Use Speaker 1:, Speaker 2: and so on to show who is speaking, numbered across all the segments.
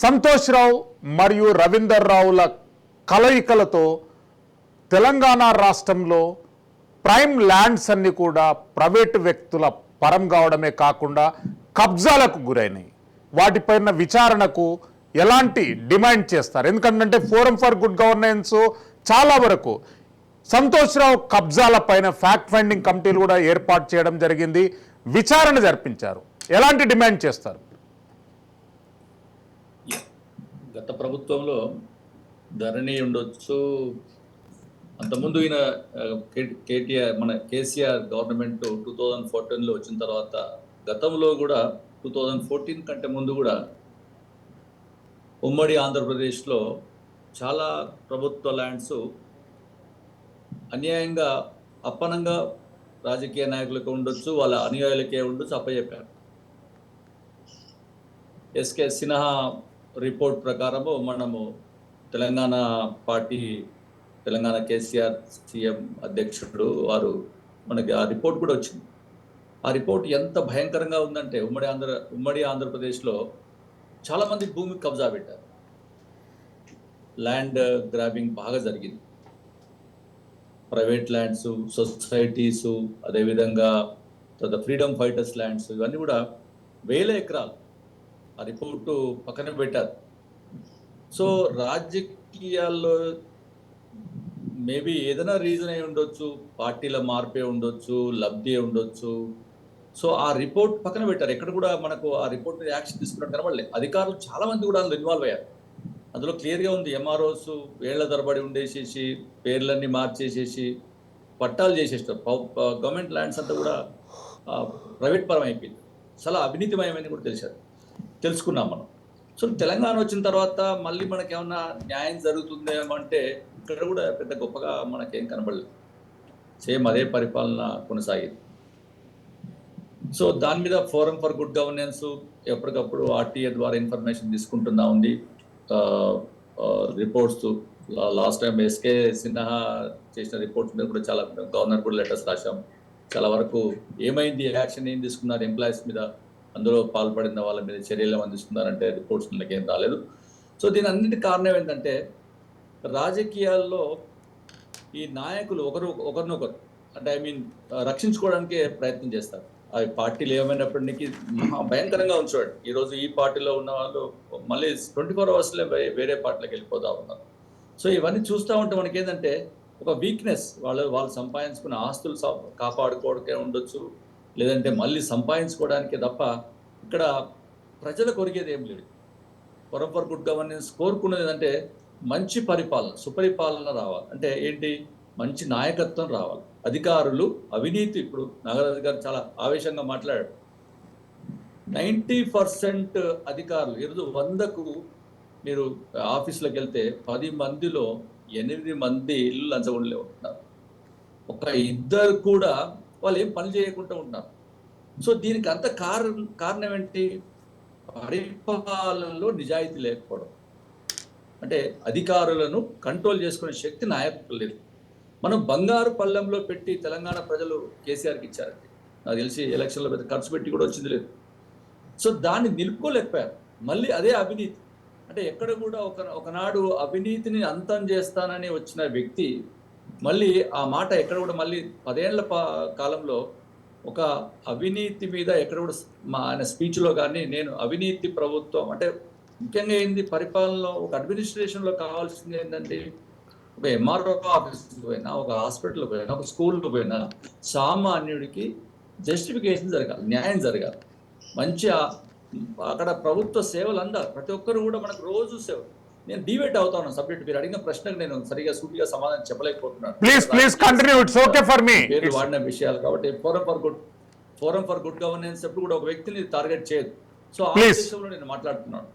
Speaker 1: సంతోష్ రావు మరియు రవీందర్ రావుల కలయికలతో తెలంగాణ రాష్ట్రంలో prime lands అన్ని కూడా ప్రైవేటు వ్యక్తుల పరం కావడమే కాకుండా కబ్జాలకు గురైనాయి. వాటిపైన విచారణకు ఎలాంటి డిమాండ్ చేస్తారు? ఎందుకంటే ఫోరం ఫర్ గుడ్ గవర్నెన్స్ చాలా వరకు సంతోష్ రావు కబ్జాల పైన ఫ్యాక్ట్ ఫైండింగ్ కమిటీలు కూడా ఏర్పాటు చేయడం జరిగింది. విచారణ జరిపించారు. ఎలాంటి డిమాండ్ చేస్తారు?
Speaker 2: గత ప్రభుత్వంలో ధరణి ఉండొచ్చు. అంతకుముందు ఈయన కే- కేటీఆర్ మన కేసీఆర్ గవర్నమెంట్ టూ థౌజండ్ ఫోర్టీన్లో వచ్చిన తర్వాత గతంలో కూడా టూ థౌజండ్ ఫోర్టీన్ కంటే ముందు కూడా ఉమ్మడి ఆంధ్రప్రదేశ్లో చాలా ప్రభుత్వ ల్యాండ్స్ అన్యాయంగా అప్పనంగా రాజకీయ నాయకులకు ఉండొచ్చు వాళ్ళ అనుయాయులకే ఉండొచ్చు అప్పచెప్పారు ఎస్కే సిన్హా రిపోర్ట్ ప్రకారము మనము Telangana party Telangana KCR CM అధ్యక్షుడు వారు మనకి ఆ రిపోర్ట్ కూడా వచ్చింది. ఆ రిపోర్ట్ ఎంత భయంకరంగా ఉందంటే ఉమ్మడి ఆంధ్ర ఉమ్మడి ఆంధ్రప్రదేశ్లో చాలామంది భూమికి కబ్జా పెట్టారు. ల్యాండ్ గ్రాబింగ్ బాగా జరిగింది. ప్రైవేట్ ల్యాండ్స్ సొసైటీసు అదేవిధంగా తర్వాత ఫ్రీడమ్ ఫైటర్స్ ల్యాండ్స్ ఇవన్నీ కూడా వేల ఎకరాలు ఆ రిపోర్టు పక్కన పెట్టారు. సో రాజకీయాల్లో మేబీ ఏదైనా రీజన్ అయి ఉండొచ్చు పార్టీల మార్పే ఉండొచ్చు లబ్ధి ఉండొచ్చు. సో ఆ రిపోర్ట్ పక్కన పెట్టారు. ఎక్కడ కూడా మనకు ఆ రిపోర్ట్ మీద యాక్షన్ తీసుకున్నట్టు కనబడలేదు. అధికారులు చాలా మంది కూడా అందులో ఇన్వాల్వ్ అయ్యారు. అందులో క్లియర్గా ఉంది. ఎంఆర్ఓస్ వేళ్ళ తరబడి ఉండేసేసి పేర్లన్నీ మార్చేసేసి పట్టాలు చేసేస్తారు. గవర్నమెంట్ ల్యాండ్స్ అంతా కూడా ప్రైవేట్ పరం అయిపోయింది చాలా అవినీతిమయమైంది కూడా తెలిసారు. తెలుసుకున్నాం మనం. సో తెలంగాణ వచ్చిన తర్వాత మళ్ళీ మనకి ఏమన్నా న్యాయం జరుగుతుంది అంటే ఇక్కడ కూడా పెద్ద గొప్పగా మనకేం కనబడలేదు. సేమ్ అదే పరిపాలన కొనసాగింది. సో దాని మీద ఫోరం ఫర్ గుడ్ గవర్నెన్స్ ఎప్పటికప్పుడు ఆర్టీఏ ద్వారా ఇన్ఫర్మేషన్ తీసుకుంటున్నా ఉంది. Reports last time SK Sinha చేసిన రిపోర్ట్స్ మీద కూడా చాలా గవర్నర్ కూడా లెటర్స్ రాశాం. చాలా వరకు ఏమైంది యాక్షన్ ఏం తీసుకున్నారు ఎంప్లాయీస్ మీద అందులో పాల్పడిన వాళ్ళ మీద చర్యలు అందిస్తున్నారంటే రిపోర్ట్స్ మనకి ఏం రాలేదు. సో దీని అన్నిటి కారణం ఏంటంటే రాజకీయాల్లో ఈ నాయకులు ఒకరు ఒకరినొకరు అంటే ఐ మీన్ రక్షించుకోవడానికే ప్రయత్నం చేస్తారు. అవి పార్టీలు ఏమైనప్పటికీ భయంకరంగా ఉంచాడు ఈరోజు ఈ పార్టీలో ఉన్న వాళ్ళు మళ్ళీ ట్వంటీ ఫోర్ అవర్స్లో వేరే పార్టీలోకి వెళ్ళిపోతా ఉన్నారు. సో ఇవన్నీ చూస్తూ ఉంటే మనకి ఏంటంటే ఒక వీక్నెస్ వాళ్ళు వాళ్ళు సంపాదించుకున్న ఆస్తులు సం- కాపాడుకోవడకే ఉండొచ్చు. లేదంటే మళ్ళీ సంపాదించుకోవడానికే తప్ప ఇక్కడ ప్రజలు కొరిగేది ఏం లేదు. ఫోరం ఫర్ గుడ్ గవర్నెన్స్ కోరుకున్నది ఏంటంటే మంచి పరిపాలన సుపరిపాలన రావాలి. అంటే ఏంటి? మంచి నాయకత్వం రావాలి. అధికారులు అవినీతి ఇప్పుడు నాగరాజు గారు చాలా ఆవేశంగా మాట్లాడారు. నైంటీ పర్సెంట్ అధికారులు ఈరోజు వందకు మీరు ఆఫీసులకు వెళ్తే పది మందిలో ఎనిమిది మంది ఇల్లు లంచగొండలే ఉంటున్నారు ఒక ఇద్దరు కూడా వాళ్ళు ఏం పని చేయకుండా ఉన్నారు. సో దీనికి అంత కారణం కారణం ఏంటి? పరిపాలనలో నిజాయితీ లేకపోవడం. అంటే అధికారులను కంట్రోల్ చేసుకునే శక్తి నాయకులు లేదు మనం బంగారు పళ్ళెంలో పెట్టి తెలంగాణ ప్రజలు కేసీఆర్కి ఇచ్చారండి. నాకు తెలిసి ఎలక్షన్లో పెద్ద ఖర్చు పెట్టి కూడా వచ్చింది లేదు. సో దాన్ని నిలుపుకోలేకపోయారు. మళ్ళీ అదే అవినీతి. అంటే ఎక్కడ కూడా ఒక ఒకనాడు అవినీతిని అంతం చేస్తానని వచ్చిన వ్యక్తి మళ్ళీ ఆ మాట ఎక్కడ కూడా మళ్ళీ పదేళ్ళ పా- కాలంలో ఒక అవినీతి మీద ఎక్కడ కూడా మా ఆయన స్పీచ్లో కానీ నేను అవినీతి ప్రభుత్వం అంటే ముఖ్యంగా ఏంది? పరిపాలనలో ఒక అడ్మినిస్ట్రేషన్లో కావాల్సింది ఏంటంటే ఒక ఎంఆర్ఓ ఆఫీస్కి పోయినా ఒక హాస్పిటల్కి పోయినా ఒక స్కూల్కి పోయినా సామాన్యుడికి జస్టిఫికేషన్ జరగాలి న్యాయం జరగాలి. మంచి అక్కడ ప్రభుత్వ సేవలు అందాలి. ప్రతి ఒక్కరు కూడా మనకు రోజు సేవ నేను డిబేట్ అవుతా ఉన్నాను సబ్జెక్ట్. మీరు అడిగిన ప్రశ్నకు నేను సరిగా సూటిగా సమాధానం చెప్పలేకపోతున్నాను.
Speaker 1: Please please continue it's okay for మీ
Speaker 2: పేర్లు వాడిన విషయాలు కాబట్టి forum for good forum for good governance ఎప్పుడు కూడా ఒక వ్యక్తిని టార్గెట్ చేయదు. సో ఆ. ఉద్దేశంలో నేను మాట్లాడుతున్నాను.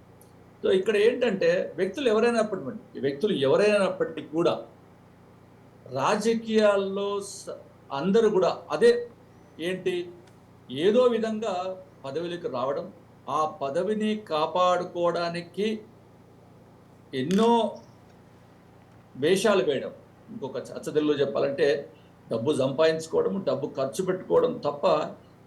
Speaker 2: సో ఇక్కడ ఏంటంటే వ్యక్తులు ఎవరైనప్పటికీ ఈ వ్యక్తులు ఎవరైనప్పటికీ కూడా రాజకీయాల్లో అందరూ కూడా అదే ఏంటి? ఏదో విధంగా పదవిలోకి రావడం ఆ పదవిని కాపాడుకోవడానికి ఎన్నో వేషాలు వేయడం. ఇంకొక అచ్చదిల్లో చెప్పాలంటే డబ్బు సంపాదించుకోవడం డబ్బు ఖర్చు పెట్టుకోవడం తప్ప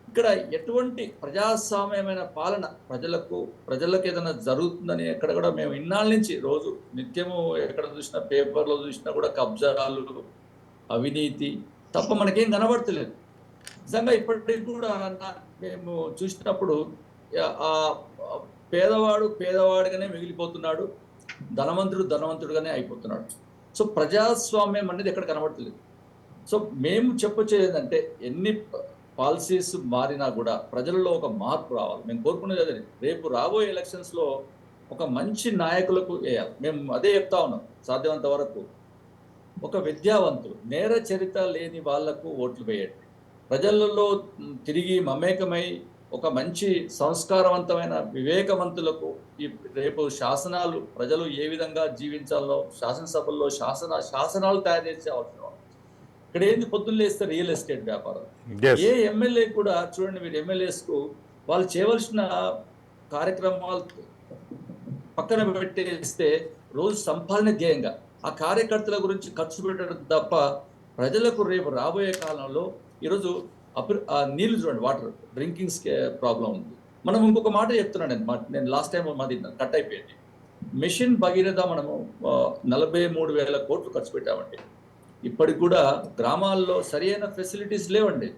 Speaker 2: ఇక్కడ ఎటువంటి ప్రజాస్వామ్యమైన పాలన ప్రజలకు ప్రజలకు ఏదైనా జరుగుతుందని ఎక్కడ కూడా మేము ఇన్నాళ్ళ నుంచి రోజు నిత్యము ఎక్కడ చూసినా పేపర్లో చూసినా కూడా కబ్జాలు అవినీతి తప్ప మనకేం కనబడతలేదు. నిజంగా ఇప్పటికీ కూడా మేము చూసినప్పుడు ఆ పేదవాడు పేదవాడిగానే మిగిలిపోతున్నాడు. ధనవంతుడు ధనవంతుడుగానే అయిపోతున్నాడు. సో ప్రజాస్వామ్యం అనేది ఎక్కడ కనబడతలేదు. సో మేము చెప్పొచ్చే ఏంటంటే ఎన్ని పాలసీస్ మారినా కూడా ప్రజల్లో ఒక మార్పు రావాలి. మేము కోరుకునేది అదే. రేపు రాబోయే ఎలక్షన్స్లో ఒక మంచి నాయకులకు వేయాలి. మేము అదే చెప్తా ఉన్నాం. సాధ్యమంత వరకు ఒక విద్యావంతులు నేర చరిత్ర లేని వాళ్ళకు ఓట్లు వేయండి. ప్రజలలో తిరిగి మమేకమై ఒక మంచి సంస్కారవంతమైన వివేకవంతులకు ఈ రేపు శాసనాలు ప్రజలు ఏ విధంగా జీవించాలో శాసనసభల్లో శాసన శాసనాలు తయారు చేసే అవసరం. ఇక్కడ ఏంది పొద్దున్న లేస్తే రియల్ ఎస్టేట్ వ్యాపారం. ఏ ఎమ్మెల్యే కూడా చూడండి మీరు ఎమ్మెల్యేస్కు వాళ్ళు చేయవలసిన కార్యక్రమాలు పక్కన పెట్టేస్తే రోజు సంపాదన ధ్యేయంగా ఆ కార్యకర్తల గురించి ఖర్చు పెట్టడం తప్ప ప్రజలకు రేపు రాబోయే కాలంలో ఈరోజు అప్పుడు ఆ నీళ్ళు చూడండి వాటర్ డ్రింకింగ్స్ ప్రాబ్లం ఉంది. మనం ఇంకొక మాట చెప్తున్నాను నేను లాస్ట్ టైం మాది కట్ అయిపోయింది. మిషన్ భగీరథ మనము నలభై మూడు వేల కోట్లు ఖర్చు పెట్టామండి. ఇప్పటికి కూడా గ్రామాల్లో సరైన ఫెసిలిటీస్ లేవండి.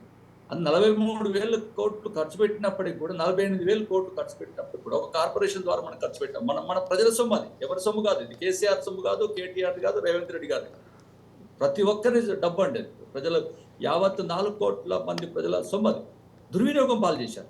Speaker 2: అది నలభై మూడు వేల కోట్లు ఖర్చు పెట్టినప్పటికి కూడా నలభై ఎనిమిది వేల కోట్లు ఖర్చు పెట్టినప్పుడు కూడా ఒక కార్పొరేషన్ ద్వారా మనం ఖర్చు పెట్టాం. మన మన ప్రజల సొమ్ము అది. ఎవరి సొమ్ము కాదు ఇది. కేసీఆర్ సొమ్ము కాదు కేటీఆర్ కాదు రేవంత్ రెడ్డి కాదు. ప్రతి ఒక్కరి డబ్బు అండి ప్రజలకు ప్రజల యావత్ నాలుగు కోట్ల మంది ప్రజల సొమ్ము అది దుర్వినియోగం పాలు చేశారు